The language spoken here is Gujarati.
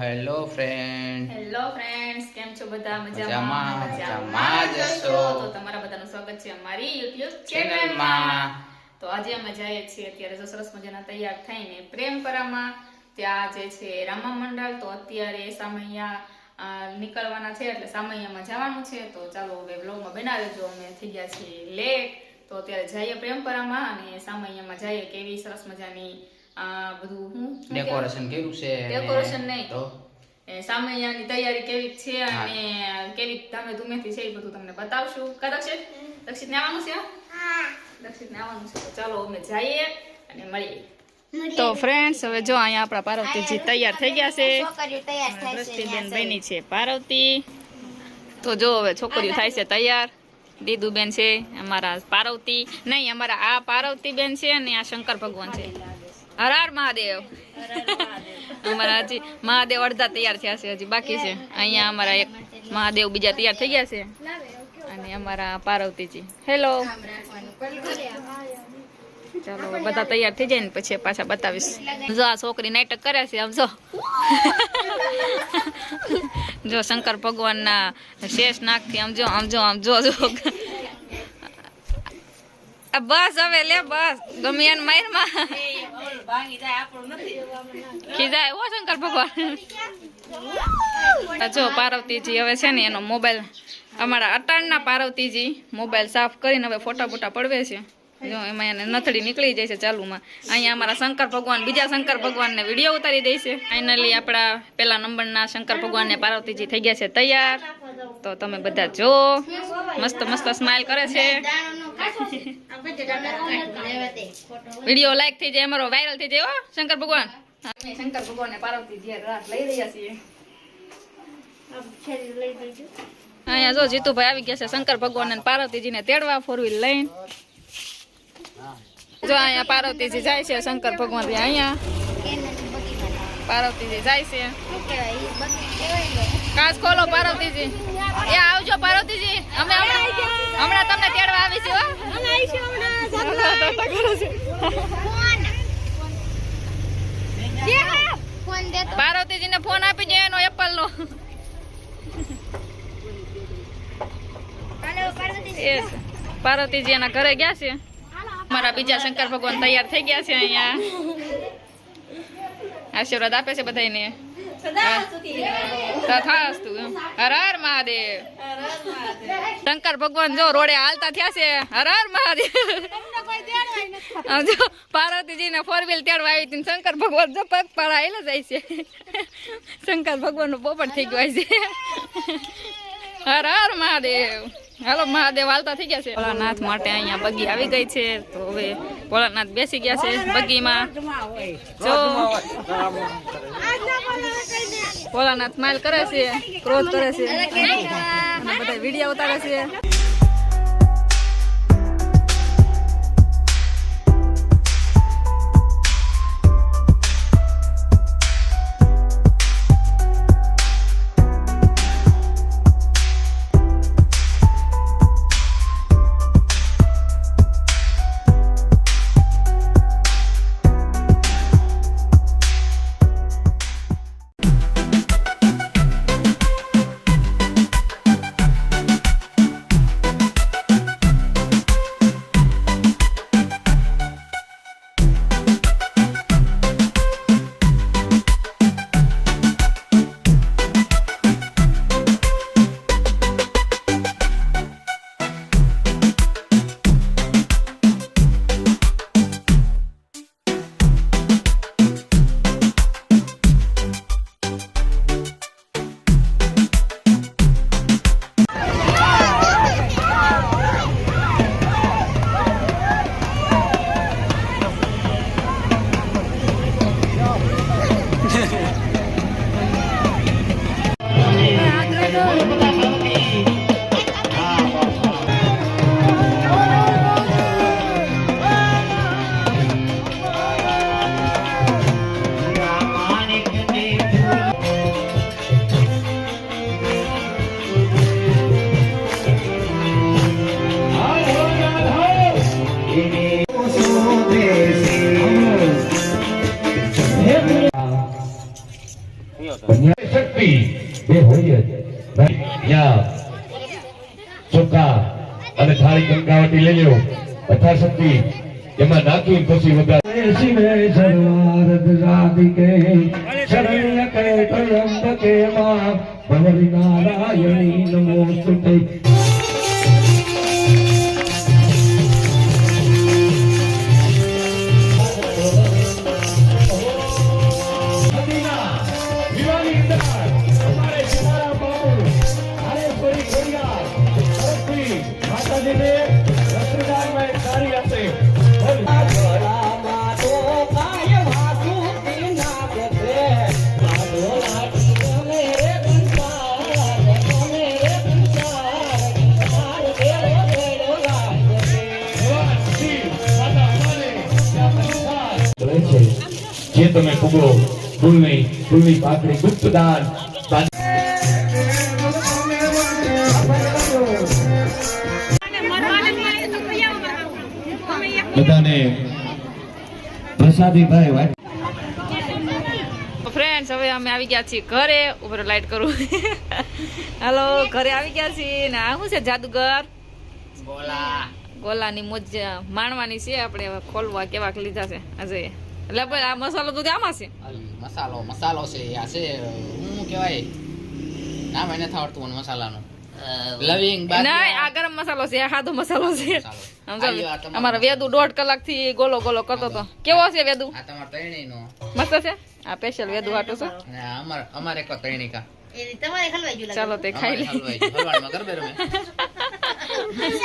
હેલો ફ્રેન્ડ હેલો ફ્રેન્ડ્સ કેમ છો બધા? મજામાં, મજામાં? જ છો? તો તમારા બધાનું સ્વાગત છે અમારી YouTube ચેનલમાં તો આજે અમે જઈએ છીએ અત્યારે જો સરસ મજાના તૈયાર થઈને પ્રેમપરામાં. ત્યાં જે છે રામા મંડળ તો અત્યારે સામૈયા નીકળવાના છે એટલે સામૈયામાં જવાનું છે. તો ચાલો હવે વ્લોગમાં બનાવી જો અમે થઈ ગયા છીએ લેટ તો અત્યારે જઈએ પ્રેમપરામાં અને સામૈયામાં જઈએ. કેવી સરસ મજાની અ, બધું હું ડેકોરેશન કર્યું છે અને નહીં. તો? સામૈયાની તૈયારી કેવી છે અને કેવી ધામે ધૂમેથી છે એ બધું તમને બતાવશું. કા દક્ષિત? દક્ષિત ને આવવાનું છે દક્ષિત ને આવવાનું છે. તો ચાલો અમે જઈએ અને મળીએ. તો ફ્રેન્ડ્સ હવે જો અહીંયા આપણા પાર્વતીજી તૈયાર થઈ ગયા છે. છોકરીઓ તૈયાર થાય છે દ્રષ્ટિબેન બની છે પાર્વતી. તો જો હવે છોકરીઓ થાય છે તૈયાર. દીદુબેન છે અમારા પાર્વતી. નહીં અમારા આ પાર્વતી બેન છે અને આ શંકર ભગવાન છે. હર હર મહાદેવ. અમારા હજી મહાદેવ અડધા તૈયાર થયા છે હજી બાકી છે. અહીંયા અમારા એક મહાદેવ બીજા તૈયાર થઈ ગયા છે. અને અમારા પાર્વતીજી. હેલો ચાલો બધા તૈયાર થઈ જાય ને પછી પાછા બતાવીશ. જો આ છોકરી નાટક કરે છે આમ જો. જો શંકર ભગવાનના શેષ નાગથી આમ જો આમ જો આમ જો. બસ હવે લે બસ. ગમે એને મારમાં ખીજાય હો શંકર ભગવાન. જો પાર્વતીજી હવે છે ને એનો મોબાઈલ, અમારા અટાણના પાર્વતીજી મોબાઈલ સાફ કરીને હવે ફોટા ફોટા પડવે છે. જો એમાં એને નથડી નીકળી જાય છે ચાલુમાં. અહીંયા અમારા શંકર ભગવાન, બીજા શંકર ભગવાનને વીડિયો ઉતારી દે છે. ફાઇનલી આપણા પેલા નંબરના શંકર ભગવાન ને પાર્વતીજી થઈ ગયા છે તૈયાર. તો તમે બધા જો, મસ્ત મસ્ત સ્માઇલ કરે છે. વીડિયો લાઈક થઈ જાય અમારો વાયરલ થઈ જાય હો શંકર ભગવાન. અમે શંકર ભગવાન ને પાર્વતીજી રાત લઈ રહ્યા છીએ. અહીંયા જો જીતુભાઈ આવી ગયા છે શંકર ભગવાન અને પાર્વતીજીને તેડવા ફોર વ્હીલ લઈને. જો અહીંયા પાર્વતીજી જાય છે શંકર ભગવાન અહીંયા. પાર્વતીજી જાય છે. કાચ ખોલો પાર્વતીજી. એ આવજો પાર્વતીજી. અમે હમણાં હમણાં તમને તેડવા આવી છે ફોન આપી દે, એનો એપલ નો. પાર્વતીજી એના ઘરે ગયા છે. મારા બીજા શંકર ભગવાન તૈયાર થઈ ગયા છે અહીંયા. આશીર્વાદ આપે છે બધાને તથાસ્તુ હર હર મહાદેવ. શંકર ભગવાન જો રોડે હાલતા થયા છે. હર હર મહાદેવ. જો પાર્વતીજી ને ફોર વ્હીલ તેડવા આવી હતી શંકર ભગવાન જો પગ પાડા આવેલા જાય છે. શંકર ભગવાનનું પોપટ થઈ ગયો છે. હર હર મહાદેવ. હાલો મહાદેવ હાલતા થઈ ગયા છે. ભોળાનાથ માટે અહીંયા બગી આવી ગઈ છે. તો હવે ભોળાનાથ બેસી ગયા છે બગીમાં. જો ભોળાનાથ સ્માઇલ કરે છે ક્રોધ કરે છે. અને બધા વીડિયો ઉતારે છે. ન્યાય બે ત્યાં ચોખા અને થાળી ગંગાવટી લઈ લ્યો. અથાશક્તિ એમાં નાખી પછી વધારે. શિવે સર્વારદ રાધિકે શરણ્ય કે, ત્રયંબકે માં ભવરી રસદાનમાં એક સારી આપે. જે તમે ફૂગો ફૂલની ફૂલની પાકડી ગુપ્ત બધાને પ્રસાદી ભાઈ વાત ફ્રેન્ડ્સ હવે અમે આવી ગયા છીએ ઘરે. ઉપર લાઈટ કરું. હાલો ઘરે આવી ગયા છીએ. ને આ શું છે જાદુગર? ગોલા. ગોલાની મોજ માણવાની છે. આપણે હવે ખોલવા કેવાક લીધા છે આજે. એટલે ભાઈ આ મસાલો તો આમાં છે. મસાલો મસાલો છે. આ છે શું કહેવાય? નામ એને થાવડતું મસાલાનું. લવિંગ ના આ ગરમ મસાલો છે આ સાદો મસાલો છે. અમારા વેદુ દોઢ કલાકથી ગોલો ગોલો કરતો હતો. કેવો છે વેદુ? આ તમારે ત્રણેયનો. મસ્ત છે? આ સ્પેશિયલ વેદુ હાટો છે? અમારે એક કો ગયું ચાલો તે ખાઈ અમારે